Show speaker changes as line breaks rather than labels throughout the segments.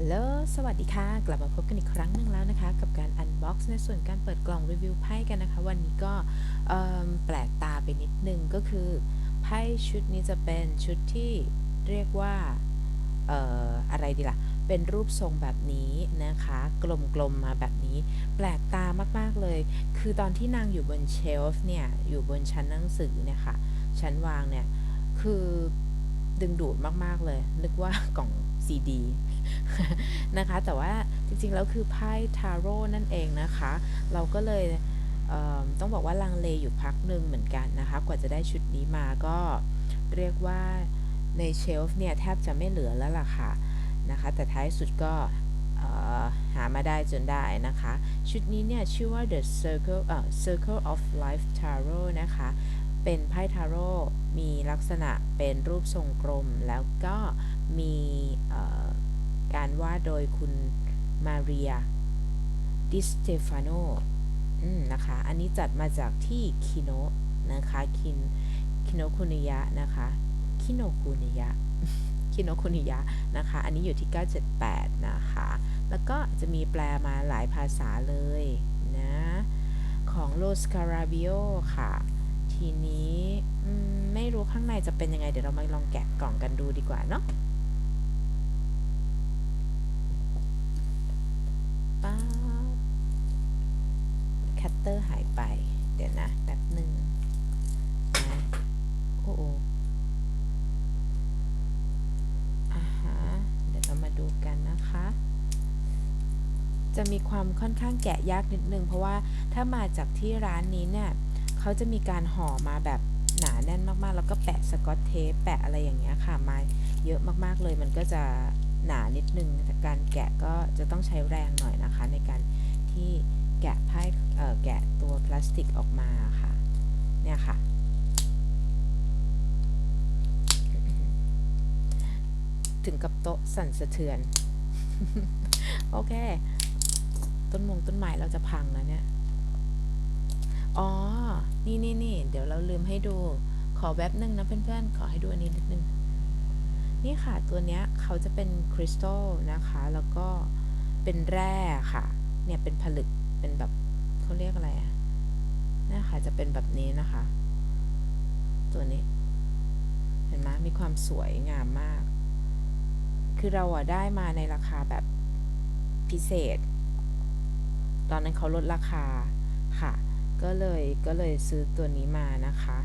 ฮัลโหล สวัสดีค่ะ กลับมาพบกันอีกครั้งหนึ่งแล้วนะคะ กับการอันบ็อกซ์ในส่วนการเปิดกล่องรีวิวไพ่กันนะคะ วันนี้ก็แปลกตาไปนิดนึงก็คือ ไพ่ชุดนี้จะเป็นชุดที่เรียกว่าอออะไรดีล่ะ เป็นรูปทรงแบบนี้นะคะ กลมๆมาแบบนี้ แปลกตามากๆเลย คือตอนที่นางอยู่บนเชลฟ์เนี่ย อยู่บนชั้นหนังสือเนี่ยค่ะ ชั้นวางเนี่ย คือดึงดูดมากๆเลย นึกว่ากล่องซีดี นะคะ แต่ว่าจริงๆ แล้วคือไพ่ทาโร่นั่นเองนะคะ เราก็เลยเต้องบอกว่าลังเลอยู่พักหนึ่งเหมือนกันนะคะ กว่าจะได้ชุดนี้มาก็เรียกว่าในเชลฟ์เนี่ยแทบจะไม่เหลือแล้วล่ะค่ะนะคะ แต่ท้ายสุดก็หามาได้จนได้นะคะ ชุดนี้เนี่ยชื่อว่า The Circle เอ่อ Circle of Life Tarot นะคะ เป็นไพ่ทาโร่มีลักษณะเป็นรูปทรงกลม แล้วก็มีเอ่อ การวาดโดยคุณมาเรียดิสเตฟานโนนะคะ อันนี้จัดมาจากที่คิโนะนะคะคินคิโนคุนิยะนะคะคิโนคุนิยะคิโนคุนิยะนะคะ อันนี้อยู่ที่ 978 นะคะ แล้วก็จะมีแปลมาหลายภาษาเลยนะ ของโลสคาราบิโอค่ะ ทีนี้ไม่รู้ข้างในจะเป็นยังไง เดี๋ยวเรามาลองแกะกล่องกันดูดีกว่าเนาะ ป๊าบคัตเตอร์หายไป เดี๋ยวนะแป๊บหนึ่งนะโอ้โออ่าฮะเดี๋ยวเรามาดูกันนะคะ จะมีความค่อนข้างแกะยากนิดนึง เพราะว่าถ้ามาจากที่ร้านนี้เนี่ยเขาจะมีการห่อมาแบบหนาแน่นมากๆ แล้วก็แปะสกอตเทปแปะอะไรอย่างเงี้ยค่ะมาเยอะมากๆเลยมันก็จะ หนานิดนึงการแกะก็จะต้องใช้แรงหน่อยนะคะ ในการที่แกะไพ่แกะตัวพลาสติกออกมาค่ะ เนี่ยค่ะ ถึงกับโต๊ะสั่นสะเทือน โอเค ต้นมงต้นไม้เราจะพังแล้วเนี่ย อ๋อ นี่นี่นี่เดี๋ยวเราลืมให้ดู ขอแว็บนึงนะเพื่อนๆ ขอให้ดูอันนี้นิดนึง นี่ค่ะตัวเนี้ยเขาจะเป็นคริสตัลนะคะ แล้วก็เป็นแร่ค่ะ เนี่ยเป็นผลึก เป็นแบบเขาเรียกอะไรอะนี่ค่ะจะเป็นแบบนี้นะคะ ตัวนี้ เห็นไหมมีความสวยงามมาก คือเราอะได้มาในราคาแบบพิเศษ ตอนนั้นเขาลดราคาค่ะ ก็เลยก็เลยซื้อตัวนี้มานะคะ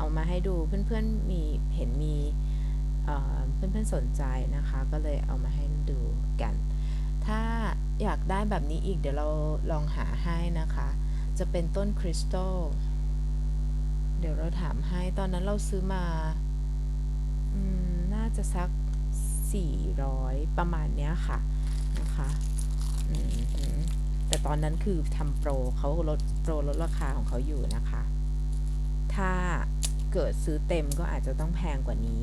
เอามาให้ดูเพื่อนๆมีเห็นมีเพื่อนๆสนใจนะคะ ก็เลยเอามาให้ดูกัน ถ้าอยากได้แบบนี้อีกเดี๋ยวเราลองหาให้นะคะ จะเป็นต้นคริสตัลเดี๋ยวเราถามให้ตอนนั้นเราซื้อมาอมน่าจะสัก 400 ประมาณเนี้ยค่ะนะคะแต่ตอนนั้นคือทำโปรเขาลดโปรลดราคาของเขาอยู่นะคะ ถ้า เกิดซื้อเต็มก็อาจจะต้องแพงกว่านี้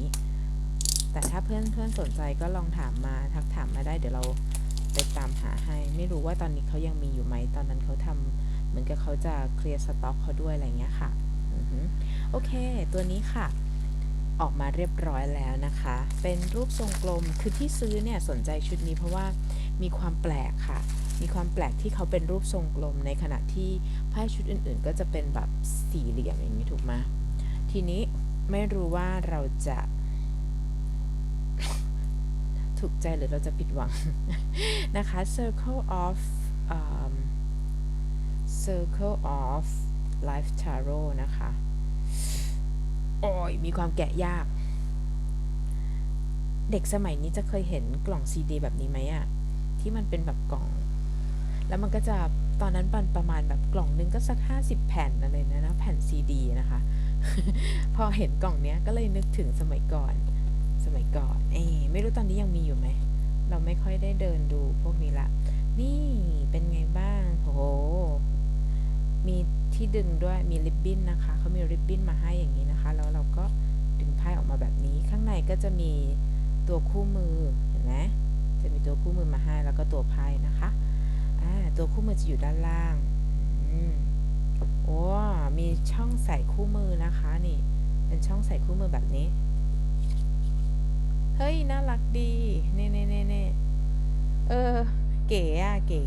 แต่ถ้าเพื่อนเพื่อนสนใจก็ลองถามมาทักถามมาได้เดี๋ยวเราไปตามหาให้ ไม่รู้ว่าตอนนี้เขายังมีอยู่ไหมตอนนั้นเขาทำเหมือนกับเขาจะเคลียร์สต็อกเขาด้วยอะไรเงี้ยค่ะอโอเค ตัวนี้ค่ะ ออกมาเรียบร้อยแล้วนะคะ เป็นรูปทรงกลมคือที่ซื้อเนี่ยสนใจชุดนี้เพราะว่ามีความแปลกค่ะ มีความแปลกที่เขาเป็นรูปทรงกลมในขณะที่ไพ่ชุดอื่น ๆ ก็จะเป็นแบบสี่เหลี่ยมอย่างนี้ถูกไหม ทีนี้ไม่รู้ว่าเราจะถูกใจหรือเราจะผิดหวัง นะคะ Circle of um, Circle of Life Tarot นะคะ โอ้ย มีความแกะยาก เด็กสมัยนี้จะเคยเห็นกล่องซีดีแบบนี้ไหมอะที่มันเป็นแบบกล่อง แล้วมันก็จะตอนนั้นปันประมาณแบบกล่องนึงก็สักห้าสิบแผ่นอะไรนะนะแผ่นซีดีนะคะ พอเห็นกล่องเนี้ยก็เลยนึกถึงสมัยก่อน สมัยก่อนเอ๊ไม่รู้ตอนนี้ยังมีอยู่ไหม เราไม่ค่อยได้เดินดูพวกนี้ละ นี่เป็นไงบ้างโหมีที่ดึงด้วยมีริบบิ้นนะคะเขามีริบบิ้นมาให้อย่างนี้นะคะ แล้วเราก็ดึงไพ่ออกมาแบบนี้ ข้างในก็จะมีตัวคู่มือเห็นไหมจะมีตัวคู่มือมาให้แล้วก็ตัวไพ่นะคะอ่าตัวคู่มือจะอยู่ด้านล่างอืม โอ้มีช่องใส่คู่มือนะคะนี่ เป็นช่องใส่คู่มือแบบนี้ เฮ้ย น่ารักดีเน่เน่เน่เน่เออ เก๋อะเก๋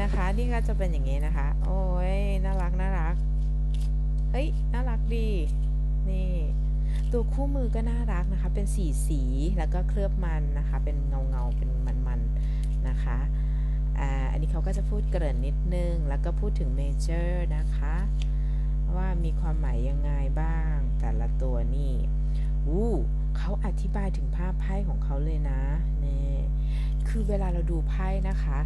นะคะ นี่ก็จะเป็นอย่างนี้นะคะ โอ้ย น่ารักน่ารัก เฮ้ย น่ารักดี นี่ ตัวคู่มือก็น่ารักนะคะ เป็นสีสี แล้วก็เคลือบมันนะคะ เป็นเงาเงาเป็นมันมันนะคะ อันนี้เขาก็จะพูดเกริ่นนิดนึง แล้วก็พูดถึงเมเจอร์นะคะ ว่ามีความหมายยังไงบ้าง แต่ละตัวนี่อู้เขาอธิบายถึงภาพไพ่ของเขาเลยนะนี่คือเวลาเราดูไพ่นะคะ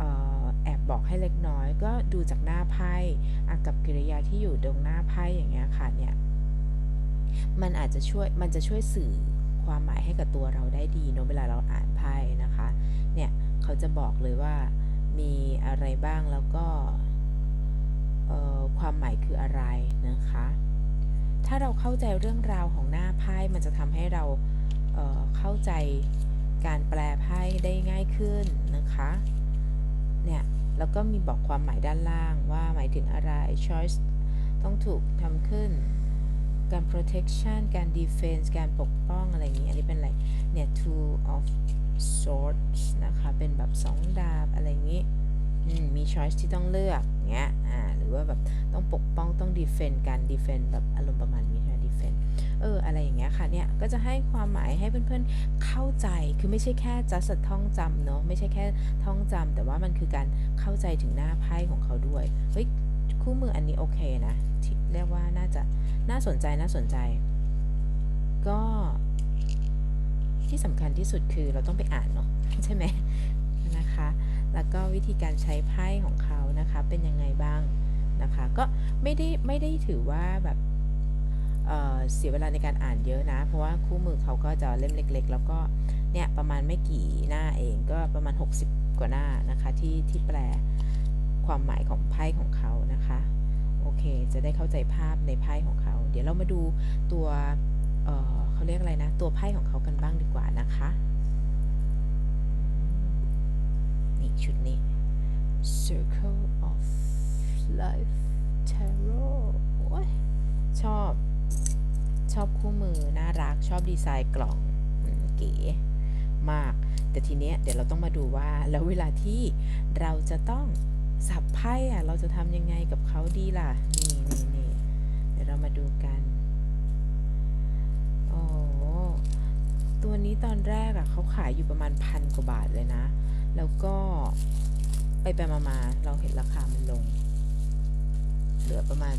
ออแอบบอกให้เล็กน้อย ก็ดูจากหน้าไพ่อะกับกิริยาที่อยู่ตรงหน้าไพ่อย่างเงี้ยค่ะเนี่ยมันอาจจะช่วยมันจะช่วยสื่อความหมายให้กับตัวเราได้ดีเนอะเวลาเราอ่านไพ่นะคะเนี่ย เขาจะบอกเลยว่ามีอะไรบ้างแล้วก็ความหมายคืออะไรนะคะ ถ้าเราเข้าใจเรื่องราวของหน้าไพ่มันจะทำให้เราเเข้าใจการแปลไพ่ได้ง่ายขึ้นนะคะ เนี่ย แล้วก็มีบอกความหมายด้านล่างว่าหมายถึงอะไร choice ต้องถูกทำขึ้น การ protection การ defense การปกป้องอะไรอย่างนี้ อันนี้เป็นอะไร เนี่ย two of swords นะคะ เป็นแบบสองดาบอะไรอย่างนี้อืมมี choice ที่ต้องเลือกเงี้ย อ่า หรือว่าแบบต้องปกป้องต้อง defend การ defend แบบอารมณ์ประมาณนี้ใช่ไหม defend เออ อะไรอย่างเงี้ยค่ะ เนี่ย ก็จะให้ความหมายให้เพื่อนๆ เข้าใจ คือไม่ใช่แค่ just ท่องจำเนอะไม่ใช่แค่ท่องจำ แต่ว่ามันคือการเข้าใจถึงหน้าไพ่ของเขาด้วย เฮ้ย คู่มืออันนี้โอเคนะ เรียกว่าน่าจะน่าสนใจน่าสนใจ ก็ ที่สำคัญที่สุดคือเราต้องไปอ่านเนาะใช่ไหมนะคะ แล้วก็วิธีการใช้ไพ่ของเขานะคะเป็นยังไงบ้างนะคะ ก็ไม่ได้ไม่ได้ถือว่าแบบเเสียเวลาในการอ่านเยอะนะ เพราะว่าคู่มือเขาก็จะเล่มเล็ก ๆ แล้วก็เนี่ยประมาณไม่กี่หน้าเองก็ประมาณ 60 กว่าหน้านะคะที่ที่แปลความหมายของไพ่ของเขานะคะโอเค จะได้เข้าใจภาพในไพ่ของเขา เดี๋ยวเรามาดูตัวเอ่อ เขาเรียกอะไรนะ ตัวไพ่ของเขากันบ้างดีกว่านะคะ นี่ชุดนี้ Circle of Life Tarot ชอบ ชอบคู่มือ น่ารัก ชอบดีไซน์กล่องเก๋มาก แต่ทีเนี้ยเดี๋ยวเราต้องมาดูว่า แล้วเวลาที่เราจะต้องสับไพ่อะเราจะทำยังไงกับเขาดีล่ะ นี่นี่นี่เดี๋ยวเรามาดูกัน โอ้ ตัวนี้ตอนแรกอะเขาขายอยู่ประมาณพันกว่าบาทเลยนะ แล้วก็ไปไปมามาเราเห็นราคามันลง เหลือประมาณ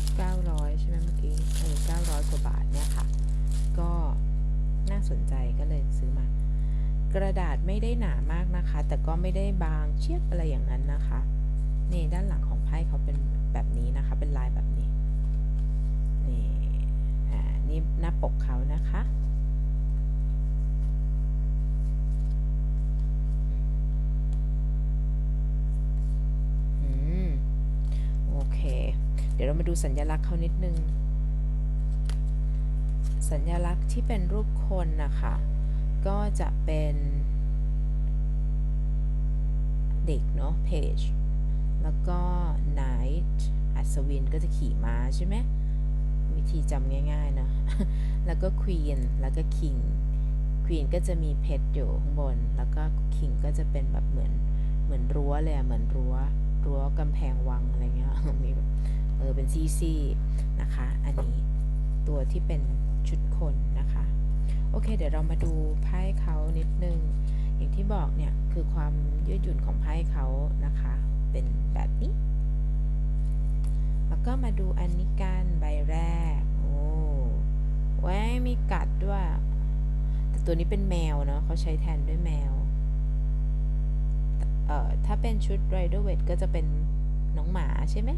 900 ใช่ไหมเมื่อกี้เออ900 กว่าบาทเนี่ยค่ะ ก็น่าสนใจก็เลยซื้อมา กระดาษไม่ได้หนามากนะคะ แต่ก็ไม่ได้บางเชียบอะไรอย่างนั้นนะคะ นี่ด้านหลังของไพ่เขาเป็นแบบนี้นะคะ เป็นลายแบบนี้ นี่ อ่า นี่หน้าปกเขานะคะ อืม โอเค เดี๋ยวเรามาดูสัญลักษณ์เขานิดนึง สัญลักษณ์ที่เป็นรูปคนนะคะ ก็จะเป็นเด็กเนาะ page แล้วก็ knight อัศวินก็จะขี่ม้าใช่ไหมวิธีจำง่ายๆเนาะแล้วก็ queen แล้วก็ king queen ก็จะมีเพชรอยู่ข้างบน แล้วก็ king ก็จะเป็นแบบเหมือนเหมือนรั้วเลยอะเหมือนรั้วรั้วกำแพงวังอะไรเงี้ยมีแบบ ออเป็นซี่ๆนะคะ อันนี้ตัวที่เป็นชุดคนนะคะ โอเค เดี๋ยวเรามาดูไพ่เขานิดนึง อย่างที่บอกเนี่ย คือความยืดหยุ่นของไพ่เขานะคะ เป็นแบบนี้ แล้วก็มาดูอันนี้กันใบแรก โอ้ไว้มีกัดด้วย แต่ตัวนี้เป็นแมวเนาะเขาใช้แทนด้วยแมว เอ่อ ถ้าเป็นชุด Rider w e i g h t ก็จะเป็นน้องหมาใช่ไหม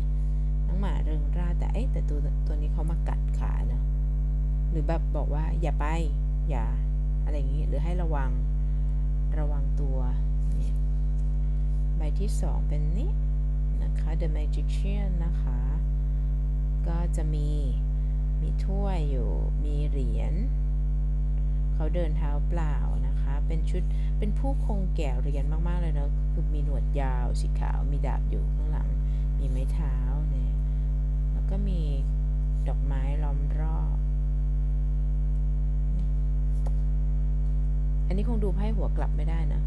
หมาเริงร่าแต่เอ๊ะแต่ตัวตัวนี้เขามากัดขาเนาะหรือแบบบอกว่าอย่าไปอย่าอะไรอย่างนี้หรือให้ระวังระวังตัวใบที่สองเป็นนี้นะคะ The Magician นะคะ ก็จะมีมีถ้วยอยู่มีเหรียญเขาเดินเท้าเปล่านะคะ เป็นชุดเป็นผู้คงแก่เรียนมาก ๆ เลยเนอะคือมีหนวดยาวสีขาวมีดาบอยู่ข้างหลัง มีไม้เท้า ก็มีดอกไม้ล้อมรอบ อันนี้คงดูไพ่หัวกลับไม่ได้นะ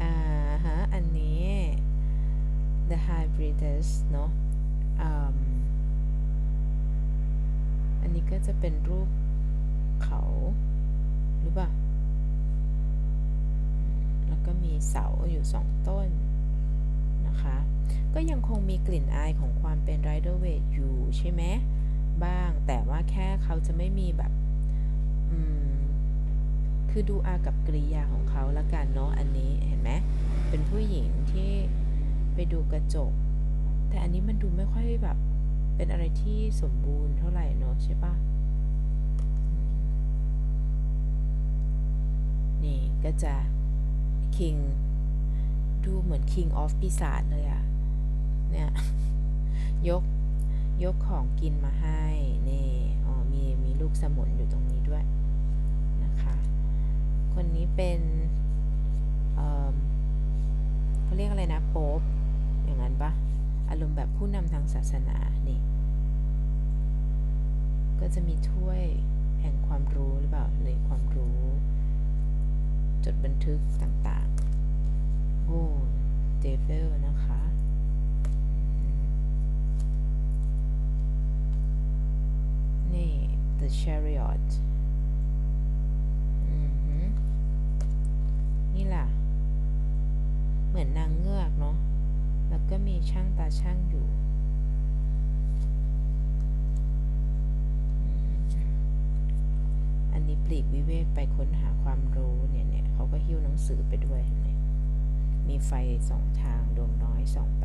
อ่าฮะ อันนี้ The Hybridus เนอะอืมอันนี้ก็จะเป็นรูปเขาหรือเปล่า แล้วก็มีเสาอยู่สองต้น นะคะ ก็ยังคงมีกลิ่นอายของความเป็น Rider Waite อยู่ใช่ไหมบ้าง แต่ว่าแค่เขาจะไม่มีแบบ อืม คือดูอากับกริยาของเขาละกันเนาะอันนี้เห็นไหมเป็นผู้หญิงที่ไปดูกระจก แต่อันนี้มันดูไม่ค่อยแบบ เป็นอะไรที่สมบูรณ์เท่าไหร่เนาะใช่ปะนี่ก็จะ King ดูเหมือน King of ปีศาจเลยอะเนี่ย ยก ยกของกินมาให้ นี่อ๋อมีมีลูกสมุนอยู่ตรงนี้ด้วยนะคะ คนนี้เป็นเออเขาเรียกอะไรนะโป๊ปอย่างนั้นปะอารมณ์แบบผู้นำทางศาสนา นี่ ก็จะมีถ้วยแห่งความรู้หรือเปล่าเลยความรู้ จดบันทึกต่างๆ โอ้เดวิลนะคะนี่ The Chariot อือหือนี่ล่ะ เหมือนนางเงือกเนาะ แล้วก็มีช่างตาช่างอยู่ อันนี้ปลีกวิเวกไปค้นหาความรู้เนี่ยเนี่ยเขาก็หิ้วหนังสือไปด้วยเห็นไหม มีไฟสองทางดวงน้อยส่องไป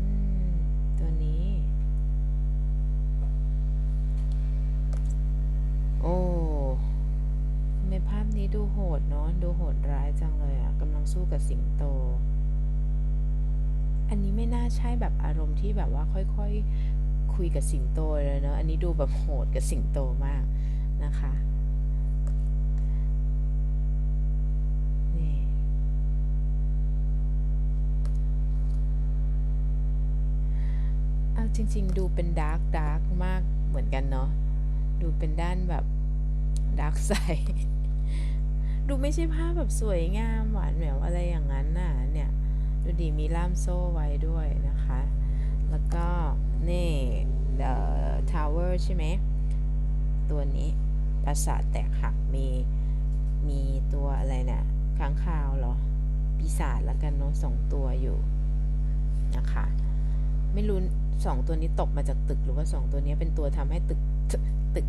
อืมตัวนี้ โอ้ทำไมภาพนี้ดูโหดเนาะดูโหดร้ายจังเลยอะ่ะกำลังสู้กับสิงโต อันนี้ไม่น่าใช่แบบอารมณ์ที่แบบว่าค่อยๆคุยกับสิงโตเลยเนาะอันนี้ดูแบบโหดกับสิงโตมากนะคะ นี่ เอาจ ริง ๆ ดูเป็นดาร์กดาร์กมากเหมือนกันเนาะดูเป็นด้านแบบดาร์กไซดูไม่ใช่ภาพแบบสวยงามหวานแหววอะไรอย่างนั้นน่ะเนี่ย ดูดีมีล่ามโซ่ไว้ด้วยนะคะ แล้วก็ นี่ The Tower ใช่ไหม ตัวนี้ปราสาทแตกหักมี มีตัวอะไรเนี่ยค้างคาวเหรอ ปีศาจแล้วกันเนาะสองตัวอยู่นะคะ ไม่รู้ สองตัวนี้ตกมาจากตึกหรือว่าสองตัวนี้เป็นตัวทำให้ตึกตึกตึก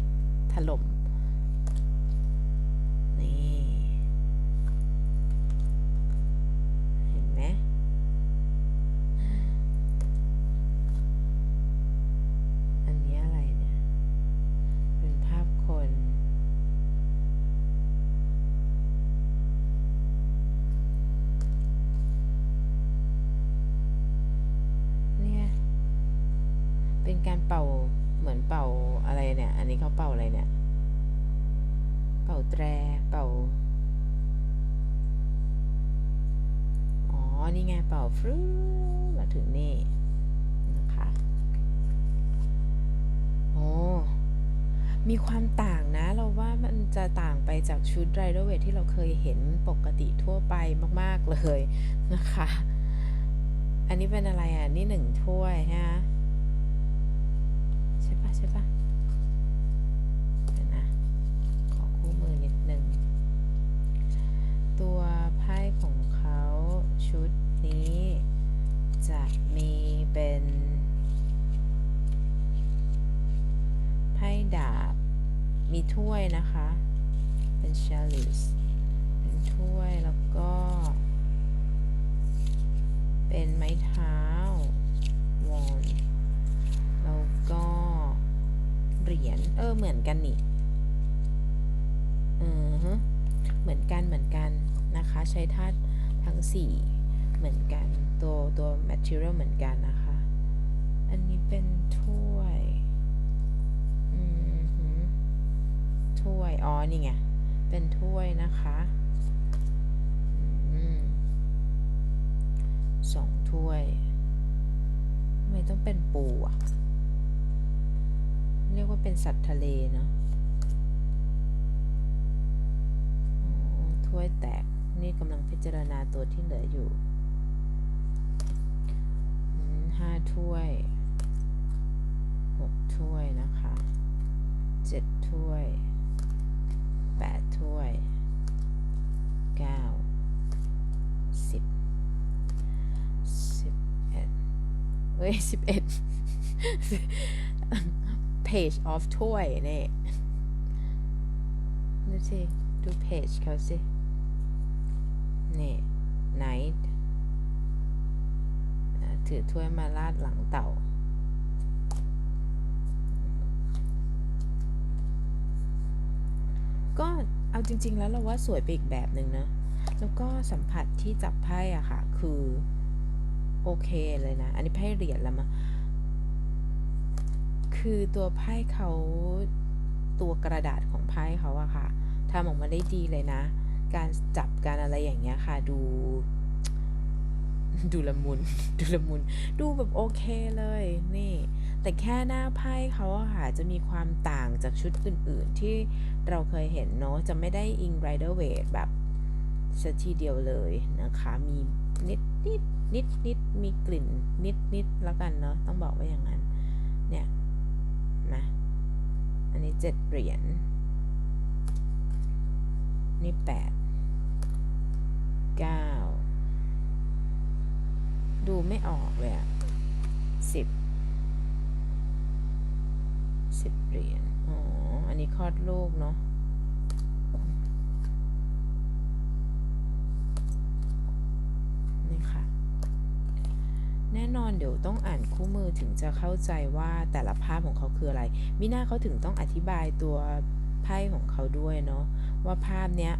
ถล่ม นี่ เห็นไหม อันนี้อะไรเนี่ย เป็นภาพคน เนี่ย เป่าเหมือนเป่าอะไรเนี่ย อันนี้เขาเป่าอะไรเนี่ย เป่าแตรเป่า อ๋อ นี่ไงเป่าฟรึ้มาถึงนี่นะคะโอ้มีความต่างนะ เราว่ามันจะต่างไปจากชุดไรเดอร์เวทที่เราเคยเห็นปกติทั่วไปมาก ๆ เลยนะคะ อันนี้เป็นอะไรอะ นี่หนึ่งถ้วยฮะ ใช่ปะเดี๋ยวนะ ขอคู่มือนิดหนึ่ง ตัวไพ่ของเขาชุดนี้จะมีเป็นไพ่ดาบ มีถ้วยนะคะ เป็นชาลิสเป็นถ้วยแล้วก็ เป็นไม้เท้าวอนแล้วก็ เหรียญ เออ เหมือนกันนี่อือฮึเหมือนกัน เหมือนกันนะคะ ใช้ธาตุทั้ง4เหมือนกัน ตัวตัว material เหมือนกันนะคะ อันนี้เป็นถ้วย อือฮึถ้วย อ๋อ นี่ไง เป็นถ้วยนะคะอืมสองถ้วย ทำไมต้องเป็นปูอะ เรียกว่าเป็นสัตว์ทะเลเนาะถ้วยแตก นี่กำลังพิจารณาตัวที่เหลืออยู่ห้าถ้วยหกถ้วยนะคะเจ็ดถ้วยแปดถ้วยเก้าสิบสิบเอ็ดเอ้ยสิบเอ็ด page of ถ้วยเนี่ยดูสิ ดู page เขาสิ นี่ night ถือถ้วยมาลาดหลังเต่าก็เอาจริง ๆ แล้วเราว่าสวยไปอีกแบบหนึ่งนะ แล้วก็สัมผัสที่จับไพ่อะค่ะ คือ โอเคเลยนะ อันนี้ไพ่เหรียญแล้วมั้ง คือตัวไพ่เขาตัวกระดาษของไพ่เขาอะค่ะทำออกมาได้ดีเลยนะ การจับการอะไรอย่างเงี้ยค่ะ ดู ดูละมุน ดูละมุน ดูแบบโอเคเลย นี่ แต่แค่หน้าไพ่เขาอะค่ะ จะมีความต่างจากชุดอื่นๆ ที่เราเคยเห็นเนาะ จะไม่ได้อิงไรเดอร์เวทแบบซะทีเดียวเลยนะคะ มีนิดนิดนิดนิดมีกลิ่นนิดนิดแล้วกันเนาะ ต้องบอกว่าอย่างนั้น เนี่ย มาอันนี้เจ็ดเหรียญนี่แปดเก้าดูไม่ออกเลยอะสิบสิบเหรียญอ๋อ อันนี้คลอดลูกเนาะนี่ค่ะ แน่นอนเดี๋ยวต้องอ่านคู่มือถึงจะเข้าใจว่าแต่ละภาพของเขาคืออะไรมิน่าเขาถึงต้องอธิบายตัวไพ่ของเขาด้วยเนาะว่าภาพเนี้ย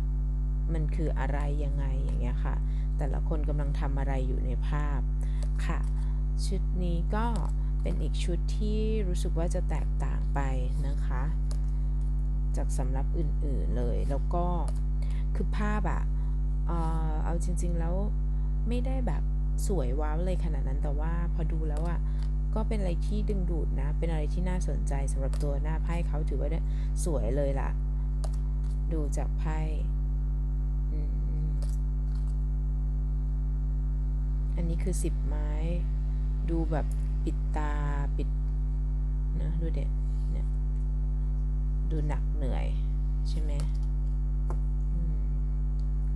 มันคืออะไรยังไงอย่างเงี้ยค่ะ แต่ละคนกำลังทำอะไรอยู่ในภาพค่ะ ชุดนี้ก็เป็นอีกชุดที่รู้สึกว่าจะแตกต่างไปนะคะ จากสำหรับอื่นๆเลยแล้วก็คือภาพอะเออเอาจริง ๆแล้วไม่ได้แบบ สวยว้าวเลยขนาดนั้นแต่ว่าพอดูแล้วอะก็เป็นอะไรที่ดึงดูดนะ เป็นอะไรที่น่าสนใจสำหรับตัวหน้าไพ่เขาถือว่าเนี่ยสวยเลยล่ะ ดูจากไพ่อันนี้คือสิบไม้ ดูแบบปิดตาปิดนะดูเด็ดเนี่ยดูหนักเหนื่อย ใช่ไหมอืม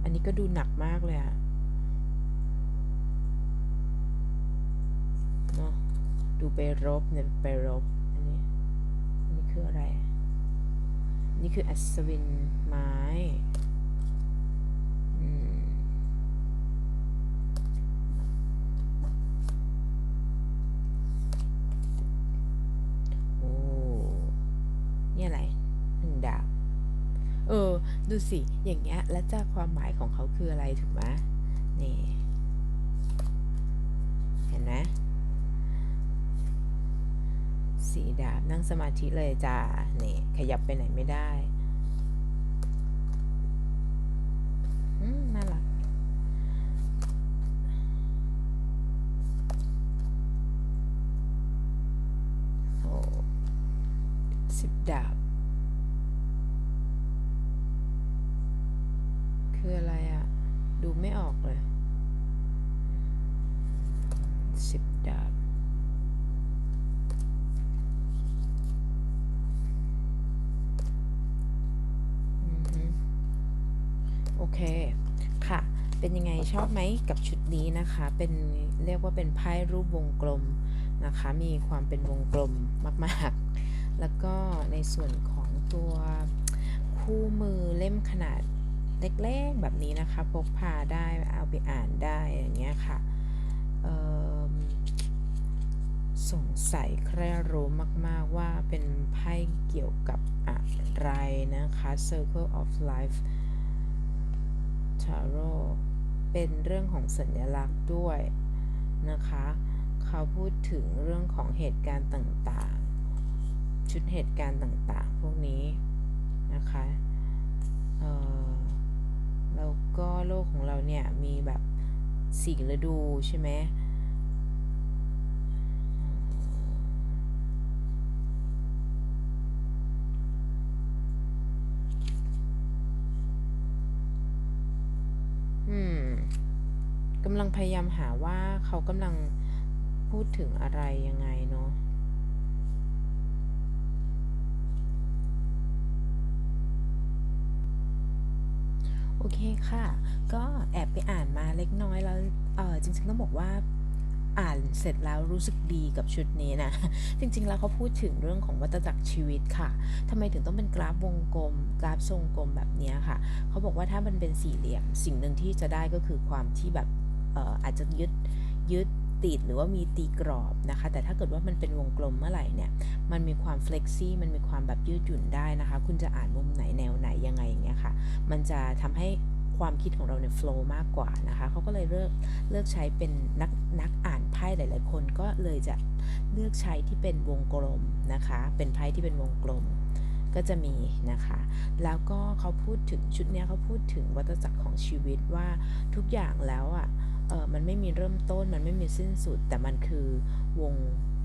อันนี้ก็ดูหนักมากเลยอะ เนาะดูไปรบเนี่ยไปรบอันนี้อันนี้คืออะไร นี่คืออัศวินไม้อืมโอ้นี่อะไรหนึ่งดาเออดูสิ อย่างเงี้ย แล้วจะความหมายของเขาคืออะไรถูกไหมนี่ เห็นไหม สีดาบนั่งสมาธิเลยจ้าเนี่ยขยับไปไหนไม่ได้อืมน่ารักโอ้สิบดาบ คืออะไรอะดูไม่ออกเลยสิบดาบ อือฮึโอเค ค่ะ เป็นยังไงชอบไหมกับชุดนี้นะคะ เป็นเรียกว่าเป็นไพ่รูปวงกลมนะคะ มีความเป็นวงกลมมาก ๆ แล้วก็ในส่วนของตัวคู่มือเล่มขนาดเล็กๆแบบนี้นะคะ พกพาได้เอาไปอ่านได้อย่างเงี้ยค่ะสงสัยใครรู้มาก ๆว่าเป็นไพ่เกี่ยวกับอะไรนะคะ Circle of Life Tarot เป็นเรื่องของสัญลักษณ์ด้วยนะคะ เขาพูดถึงเรื่องของเหตุการณ์ต่างๆ ชุดเหตุการณ์ต่างๆ พวกนี้นะคะเออแล้วก็โลกของเราเนี่ยมีแบบสี่ฤดูใช่ไหม กำลังพยายามหาว่าเขากำลังพูดถึงอะไรยังไงเนาะโอเคค่ะ ก็แอบไปอ่านมาเล็กน้อยแล้วเออจริงๆต้องบอกว่าอ่านเสร็จแล้วรู้สึกดีกับชุดนี้นะ จริงๆแล้วเขาพูดถึงเรื่องของวัฏจักรชีวิตค่ะทำไมถึงต้องเป็นกราฟวงกลม กราฟทรงกลมแบบนี้ค่ะ เขาบอกว่าถ้ามันเป็นสี่เหลี่ยม สิ่งหนึ่งที่จะได้ก็คือความที่แบบ อาจจะยึดยึดติดหรือว่ามีตีกรอบนะคะ แต่ถ้าเกิดว่ามันเป็นวงกลมเมื่อไหร่เนี่ย มันมีความเฟล็กซี่ มันมีความแบบยืดหยุ่นได้นะคะ คุณจะอ่านมุมไหนแนวไหนยังไงอย่างเงี้ยค่ะ มันจะทำให้ความคิดของเราเนี่ยโฟล์มากกว่านะคะ เขาก็เลยเลือกเลือกใช้เป็นนักนักอ่านไพ่หลาย ๆ คนก็เลยจะเลือกใช้ที่เป็นวงกลมนะคะ เป็นไพ่ที่เป็นวงกลม ก็จะมีนะคะ แล้วก็เขาพูดถึงชุดนี้เขาพูดถึงวัฏจักรของชีวิตว่าทุกอย่างแล้วอะเออมันไม่มีเริ่มต้นมันไม่มีสิ้นสุด แต่มันคือวง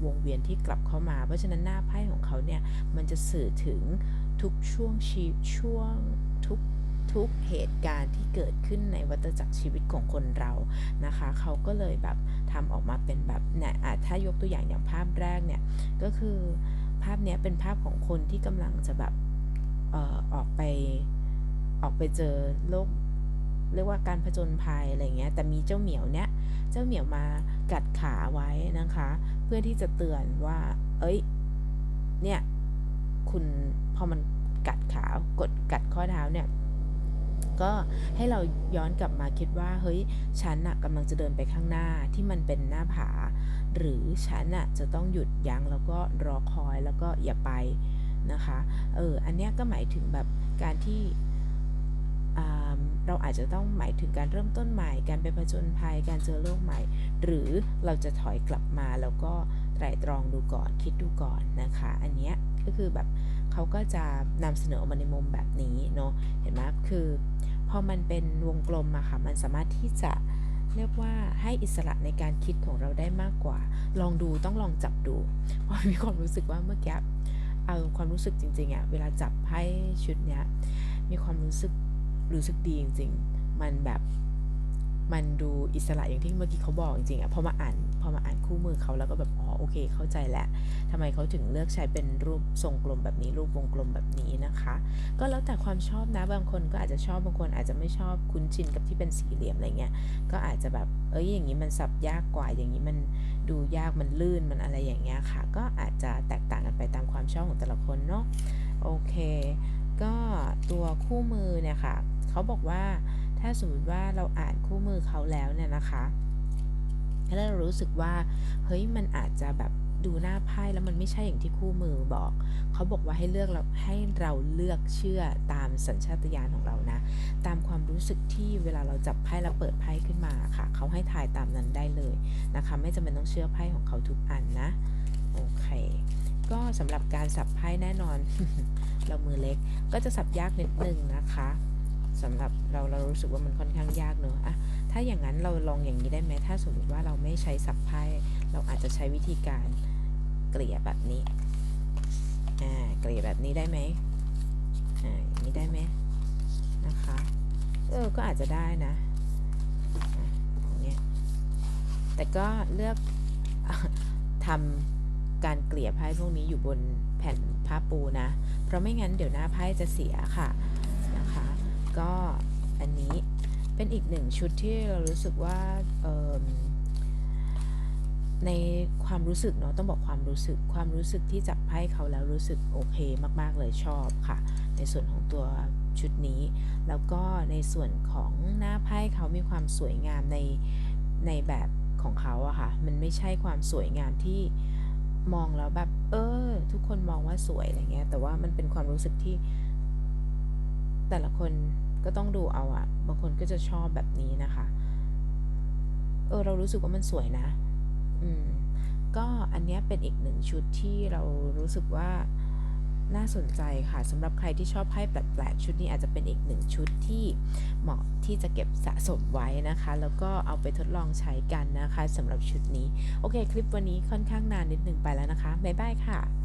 วงเวียนที่กลับเข้ามา เพราะฉะนั้นหน้าไพ่ของเขาเนี่ยมันจะสื่อถึงทุกช่วงชีช่วงทุกทุกเหตุการณ์ที่เกิดขึ้นในวัฏจักรชีวิตของคนเรานะคะ เขาก็เลยแบบทำออกมาเป็นแบบเนี่ยอะถ้ายกตัวอย่างอย่างภาพแรกเนี่ยก็คือ ภาพเนี้ยเป็นภาพของคนที่กำลังจะแบบเอ่อออกไปออกไปเจอโลกเรียกว่าการผจญภัยอะไรเงี้ย แต่มีเจ้าเหมียวเนี้ย เจ้าเหมียวมากัดขาไว้นะคะ เพื่อที่จะเตือนว่า เอ้ย เนี่ย คุณพอมันกัดขากดกัดข้อเท้าเนี่ย ก็ให้เราย้อนกลับมาคิดว่า เฮ้ย ฉันน่ะกำลังจะเดินไปข้างหน้าที่มันเป็นหน้าผา หรือฉันน่ะจะต้องหยุดยั้งแล้วก็รอคอยแล้วก็อย่าไปนะคะ เออ อันเนี้ยก็หมายถึงแบบการที่อ่าเราอาจจะต้องหมายถึงการเริ่มต้นใหม่ การไปผจญภัย การเจอโลกใหม่ หรือเราจะถอยกลับมาแล้วก็ไตรตรองดูก่อน คิดดูก่อนนะคะ อันเนี้ยก็คือแบบ เขาก็จะนำเสนอออกมาในมุมแบบนี้เนาะเห็นไหมคือพอมันเป็นวงกลมอะค่ะมันสามารถที่จะเรียกว่าให้อิสระในการคิดของเราได้มากกว่า ลองดูต้องลองจับดู เพราะมีความรู้สึกว่าเมื่อกี้เอาความรู้สึกจริงๆอะเวลาจับไพ่ชุดเนี้ยมีความรู้สึกรู้สึกดีจริงๆ มันแบบ มันดูอิสระอย่างที่เมื่อกี้เขาบอกจริงๆอะพอมาอ่านพอมาอ่านคู่มือเขาแล้วก็แบบอ๋อโอเค เข้าใจแล้วทำไมเขาถึงเลือกใช้เป็นรูปทรงกลมแบบนี้ รูปวงกลมแบบนี้นะคะ ก็แล้วแต่ความชอบนะบางคนก็อาจจะชอบบางคนอาจจะไม่ชอบคุ้นชินกับที่เป็นสี่เหลี่ยมอะไรเงี้ยก็อาจจะแบบเอ้ยอย่างนี้มันสับยากกว่าอย่างนี้มันดูยากมันลื่นมันอะไรอย่างเงี้ยค่ะ ก็อาจจะแตกต่างกันไปตามความชอบของแต่ละคนเนาะโอเค ก็ตัวคู่มือเนี่ยค่ะเขาบอกว่า ถ้าสมมติว่าเราอ่านคู่มือเขาแล้วเนี่ยนะคะแล้วเรารู้สึกว่าเฮ้ยมันอาจจะแบบดูหน้าไพ่แล้วมันไม่ใช่อย่างที่คู่มือบอก เขาบอกว่าให้เลือกเราให้เราเลือกเชื่อตามสัญชาตญาณของเรานะ ตามความรู้สึกที่เวลาเราจับไพ่แล้วเปิดไพ่ขึ้นมาค่ะ เขาให้ถ่ายตามนั้นได้เลยนะคะ ไม่จำเป็นต้องเชื่อไพ่ของเขาทุกอันนะ โอเค ก็สำหรับการสับไพ่แน่นอน เรามือเล็กก็จะสับยากนิดนึงนะคะ สำหรับเราเรารู้สึกว่ามันค่อนข้างยากเนอะอะถ้าอย่างนั้นเราลองอย่างนี้ได้ไหมถ้าสมมติว่าเราไม่ใช้สับไพ่เราอาจจะใช้วิธีการเกลี่ยแบบนี้อ่าเกลี่ยแบบนี้ได้ไหมอ่าอย่างนี้ได้ไหมนะคะเออก็อาจจะได้นะอะอย่างเงี้ยแต่ก็เลือกทำการเกลี่ยไพ่พวกนี้อยู่บนแผ่นผ้าปูนะ เพราะไม่งั้นเดี๋ยวหน้าไพ่จะเสียค่ะนะคะ ก็อันนี้เป็นอีกหนึ่งชุดที่เรารู้สึกว่าในความรู้สึกเนาะต้องบอกความรู้สึกความรู้สึกที่จับไพ่เขาแล้วรู้สึกโอเคมากๆเลยชอบค่ะ ในส่วนของตัวชุดนี้ แล้วก็ในส่วนของหน้าไพ่เขามีความสวยงามในในแบบของเขาอะค่ะ มันไม่ใช่ความสวยงามที่มองแล้วแบบ เออ ทุกคนมองว่าสวยอะไรเงี้ย แต่ว่ามันเป็นความรู้สึกที่แต่ละคน ก็ต้องดูเอาอะบางคนก็จะชอบแบบนี้นะคะ เออเรารู้สึกว่ามันสวยนะ อืม ก็อันนี้เป็นอีกหนึ่งชุดที่เรารู้สึกว่าน่าสนใจค่ะสำหรับใครที่ชอบไพ่แปลกๆชุดนี้อาจจะเป็นอีกหนึ่งชุดที่เหมาะที่จะเก็บสะสมไว้นะคะ แล้วก็เอาไปทดลองใช้กันนะคะสำหรับชุดนี้ โอเค คลิปวันนี้ค่อนข้างนานนิดหนึ่งไปแล้วนะคะ บ๊ายบายค่ะ